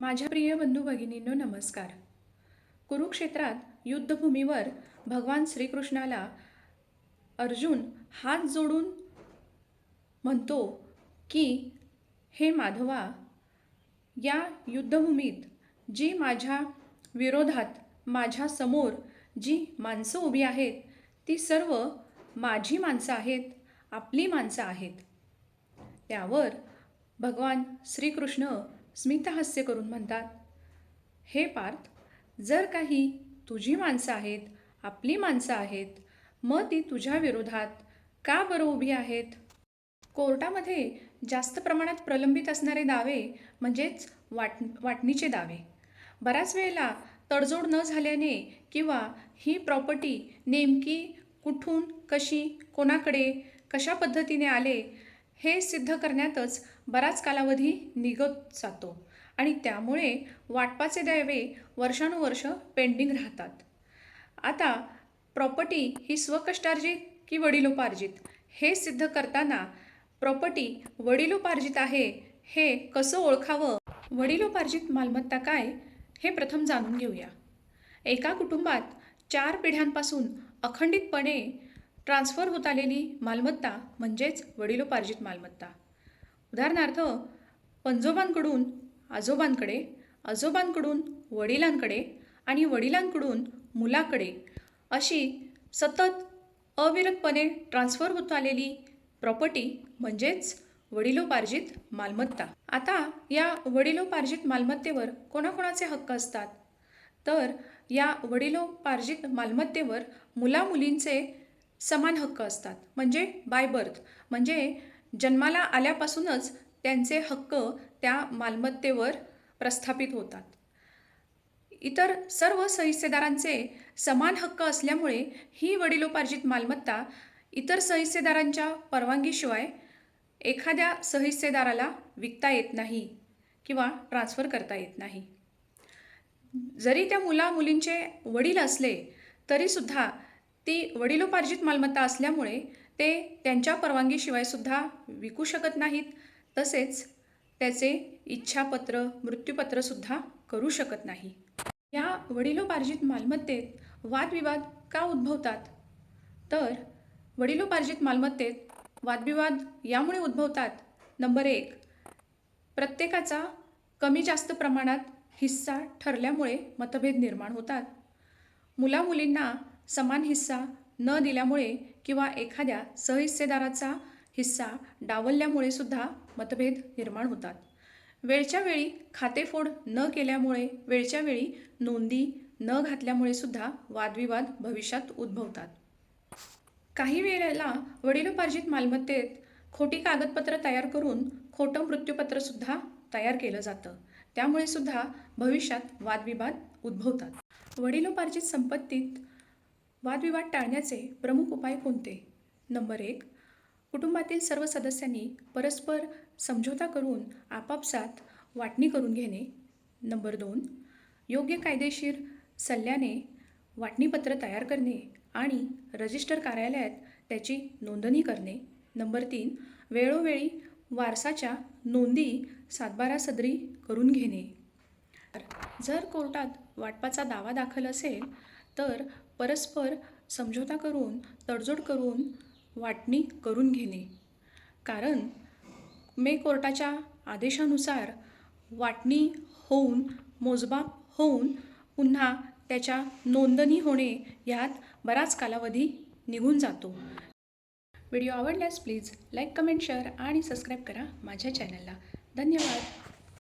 माझ्या प्रिय बंधू भगिनींनो नमस्कार. कुरुक्षेत्रात युद्धभूमीवर भगवान श्रीकृष्णाला अर्जुन हात जोडून म्हणतो की हे माधवा या युद्धभूमीत जी माझ्या विरोधात माझ्यासमोर जी माणसं उभी आहेत ती सर्व माझी माणसं आहेत आपली माणसं आहेत. त्यावर भगवान श्रीकृष्ण स्मितहास्य करून म्हणतात हे पार्थ जर काही तुझी माणसं आहेत आपली माणसं आहेत मग ती तुझ्या विरोधात का बरं उभी आहेत? कोर्टामध्ये जास्त प्रमाणात प्रलंबित असणारे दावे म्हणजेच वाट वाटणीचे दावे. बऱ्याच वेळेला तडजोड न झाल्याने किंवा ही प्रॉपर्टी नेमकी कुठून कशी कोणाकडे कशा पद्धतीने आले हे सिद्ध करण्यातच बराच कालावधी निघत जातो आणि त्यामुळे वाटपाचे द्यावे वर्षानुवर्ष पेंडिंग राहतात. आता प्रॉपर्टी ही स्वकष्टार्जित की वडिलोपार्जित हे सिद्ध करताना प्रॉपर्टी वडिलोपार्जित आहे हे कसं ओळखावं? वडिलोपार्जित मालमत्ता काय? हे प्रथम जाणून घेऊया. एका कुटुंबात चार पिढ्यांपासून अखंडितपणे ट्रान्स्फर होत आलेली मालमत्ता म्हणजेच वडिलोपार्जित मालमत्ता. उदाहरणार्थ पंजोबांकडून आजोबांकडे आजोबांकडून वडिलांकडे आणि वडिलांकडून मुलाकडे अशी सतत अविरतपणे ट्रान्स्फर होत आलेली प्रॉपर्टी म्हणजेच वडिलोपार्जित मालमत्ता. आता या वडिलोपार्जित मालमत्तेवर कोणाकोणाचे हक्क असतात? तर या वडिलोपार्जित मालमत्तेवर मुलामुलींचे समान हक्क असतात. म्हणजे बाय बर्थ म्हणजे जन्माला आल्यापासूनच त्यांचे हक्क त्या मालमत्तेवर प्रस्थापित होतात. इतर सर्व सहिस्सेदारांचे समान हक्क असल्यामुळे ही वडिलोपार्जित मालमत्ता इतर सहिस्सेदारांच्या परवानगीशिवाय एखाद्या सहिस्सेदाराला विकता येत नाही किंवा ट्रान्स्फर करता येत नाही. जरी त्या मुला मुलींचे वडील असले तरीसुद्धा ती वडिलोपार्जित मालमत्ता असल्यामुळे ते त्यांच्या परवानगीशिवायसुद्धा विकू शकत नाहीत. तसेच त्याचे इच्छापत्र मृत्यूपत्रसुद्धा करू शकत नाही. या वडिलोपार्जित मालमत्तेत वादविवाद का उद्भवतात? तर वडिलोपार्जित मालमत्तेत वादविवाद यामुळे उद्भवतात. नंबर एक प्रत्येकाचा कमी जास्त प्रमाणात हिस्सा ठरल्यामुळे मतभेद निर्माण होतात. मुलामुलींना समान हिस्सा न दिल्यामुळे किंवा एखाद्या सहिस्सेदाराचा हिस्सा डावलल्यामुळे सुद्धा मतभेद निर्माण होतात. वेळच्या वेळी खातेफोड न केल्यामुळे वेळच्या वेळी नोंदी न घातल्यामुळे सुद्धा वादविवाद भविष्यात उद्भवतात. काही वेळेला वडिलोपार्जित मालमत्तेत खोटी कागदपत्र तयार करून खोटं मृत्यूपत्रसुद्धा तयार केलं जातं. त्यामुळे सुद्धा भविष्यात वादविवाद उद्भवतात. वडिलोपार्जित संपत्तीत वादविवाद टाळण्याचे प्रमुख उपाय कोणते? नंबर एक कुटुंबातील सर्व सदस्यांनी परस्पर समझोता करून आपापसात वाटणी करून घेणे. नंबर दोन योग्य कायदेशीर सल्ल्याने वाटणीपत्र तयार करणे आणि रजिस्टर कार्यालयात त्याची नोंदणी करणे. नंबर तीन वेळोवेळी वारसाच्या नोंदी सातबारा सदरी करून घेणे. जर कोर्टात वाटपाचा दावा दाखल असेल तर परस्पर समझोता करून तडजोड करून वाटणी करून घेणे. कारण मे कोर्टाच्या आदेशानुसार वाटणी होऊन मोजबाप होऊन पुन्हा त्याच्या नोंदणी होणे यात बराच कालावधी निघून जातो. व्हिडिओ आवडल्यास प्लीज लाईक कमेंट शेअर आणि सबस्क्राईब करा माझ्या चॅनलला. धन्यवाद.